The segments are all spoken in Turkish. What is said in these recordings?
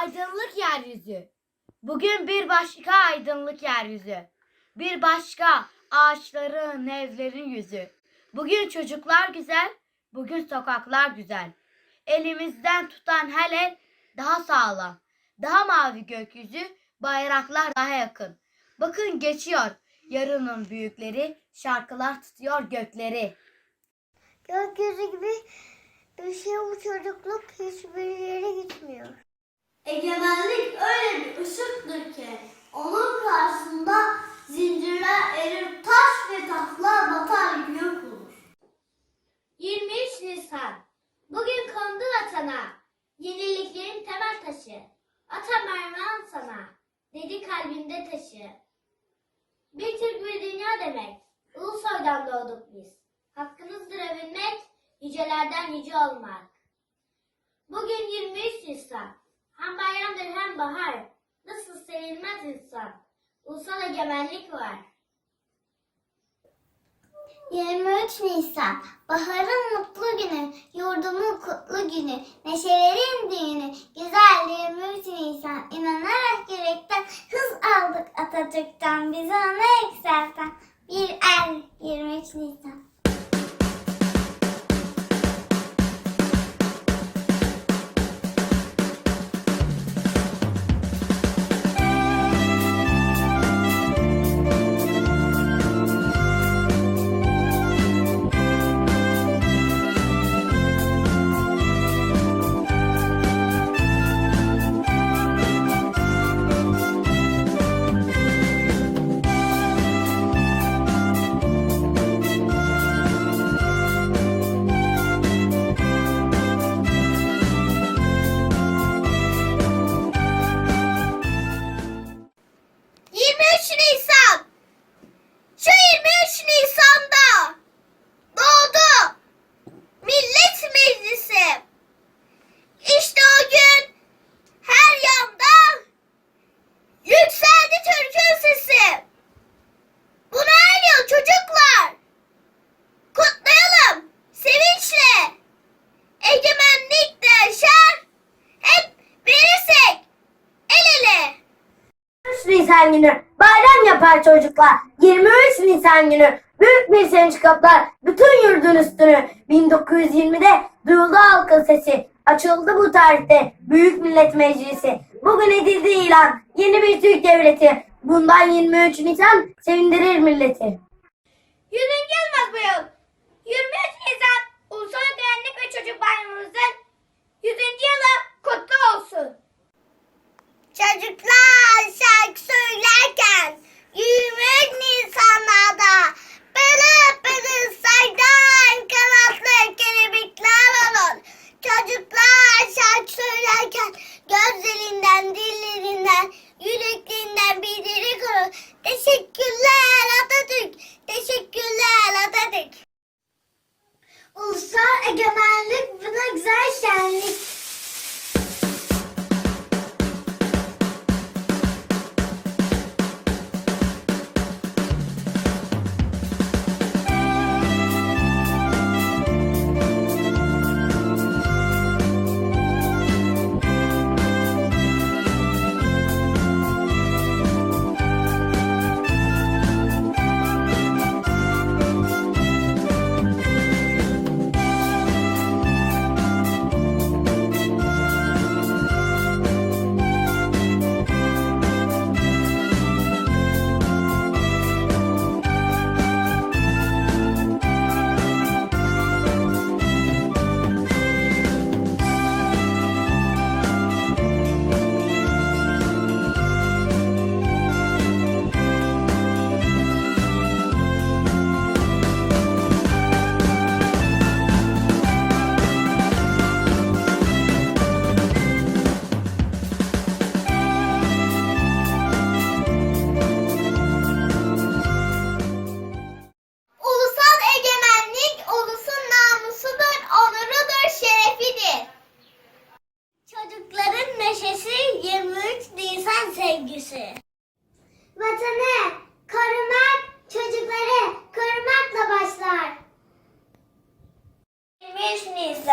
Aydınlık yeryüzü. Bugün bir başka aydınlık yeryüzü. Bir başka ağaçların, evlerin yüzü. Bugün çocuklar güzel, bugün sokaklar güzel. Elimizden tutan her el daha sağlam. Daha mavi gökyüzü, bayraklar daha yakın. Bakın geçiyor yarının büyükleri, şarkılar tutuyor gökleri. Gökyüzü gibi bir şey bu çocukluk hiçbir yere gitmiyor. Egemenlik öyle bir ışıktır ki onun karşısında zincirler erir, taş ve tahtlar batar yok olur. 23 Nisan Bugün kondu vatana, yeniliklerin temel taşı. Atam armağan sana, dedi kalbinde taşı. Bir Türk bir dünya demek, Ulusoy'dan doğduk biz. Hakkımızdır övünmek, yücelerden yüce olmak. Bugün 23 Nisan. Hem bayramdır hem bahar. Nasıl sevilmez insan. Ulusal egemenlik var. 23 Nisan, baharın mutlu günü, yurdumun kutlu günü, neşelerin düğünü, güzel 23 Nisan, inanarak yürekten hız aldık Atatürk'ten, bizi ona yükselten bir er 23 Nisan. Nisan! Nisan günü bayram yapar çocuklar. 23 Nisan günü büyük bir sevinç kaplar bütün yurdun üstünü. 1920'de duyuldu halkın sesi. Açıldı bu tarihte Büyük Millet Meclisi. Bugün edildi ilan yeni bir Türk devleti. Bundan 23 Nisan sevindirir milleti. 100. yılımız bu yıl. 23 Nisan Ulusal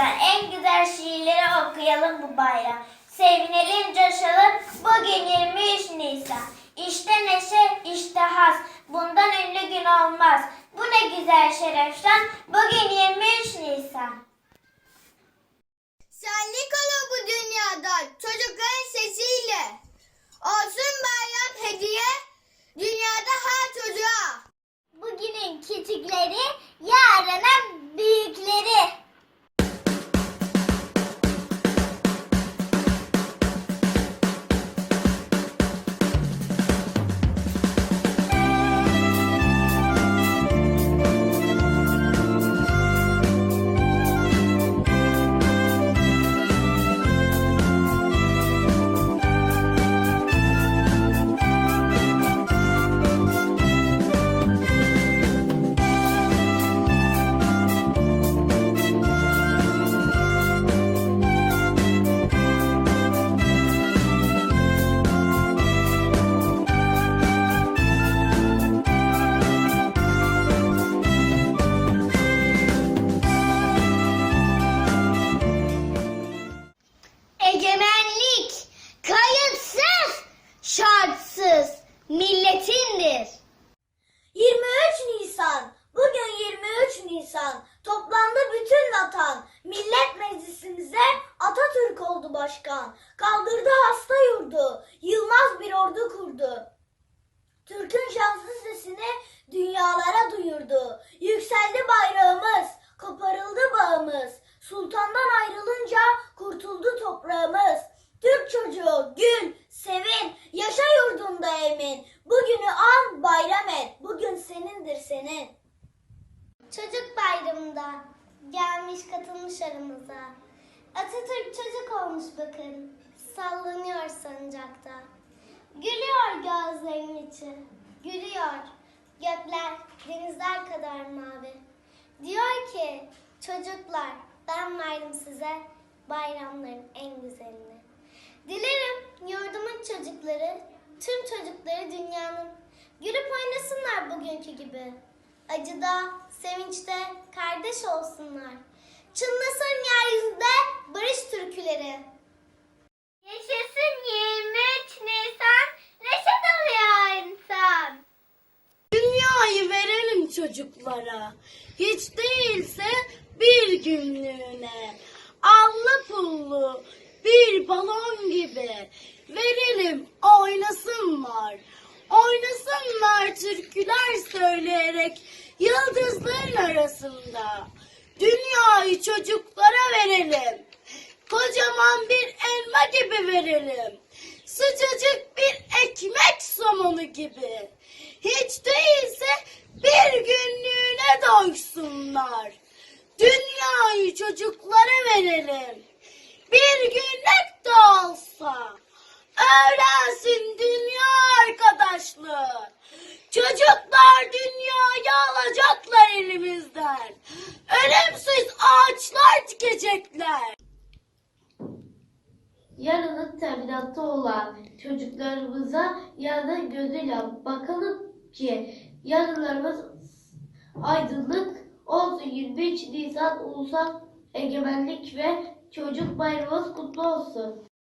Kur'an'dan en güzel şiirleri okuyalım bu bayram. Sevinelim, coşalım. Bugün 23 Nisan. İşte neşe, işte has. Bundan ünlü gün olmaz. Bu ne güzel şereften. Bugün 23 Nisan. Ordu kurdu. Türk'ün şanslı sesini dünyalara duyurdu. Yükseldi bayrağımız, koparıldı bağımız. Sultandan ayrılınca kurtuldu toprağımız. Türk çocuğu gül, sevin, yaşa yurdunda emin. Bugünü an bayram et, bugün senindir senin. Çocuk bayramında gelmiş katılmış aramıza. Atatürk çocuk olmuş bakın, sallanıyor sancakta. Gülüyor gözlerinin içi, gülüyor. Gökler denizler kadar mavi. Diyor ki çocuklar ben verdim size bayramların en güzelini. Dilerim yurdumun çocukları, tüm çocukları dünyanın gülüp oynasınlar bugünkü gibi. Acıda, sevinçte kardeş olsunlar. Çınlasın yeryüzünde barış türküleri. Yaşasın 23 Nisan, neşe doluyor insan. Dünyayı verelim çocuklara. Hiç değilse bir günlüğüne. Allı pullu bir balon gibi. Verelim oynasınlar. Oynasınlar türküler söyleyerek yıldızların arasında. Dünyayı çocuklara verelim. Kocaman bir elma gibi verelim. Sıcacık bir ekmek somonu gibi. Hiç değilse bir günlüğüne doysunlar. Dünyayı çocuklara verelim. Bir günlük de olsa. Öğrensin dünya arkadaşlığı. Çocuklar dünyayı alacaklar elimizden. Ölümsüz ağaçlar dikecekler. Yarının teminatta olan çocuklarımıza yarın gözüyle bakalım ki yarınlarımız aydınlık olsun 23 Nisan Ulusal Egemenlik ve Çocuk Bayramımız kutlu olsun.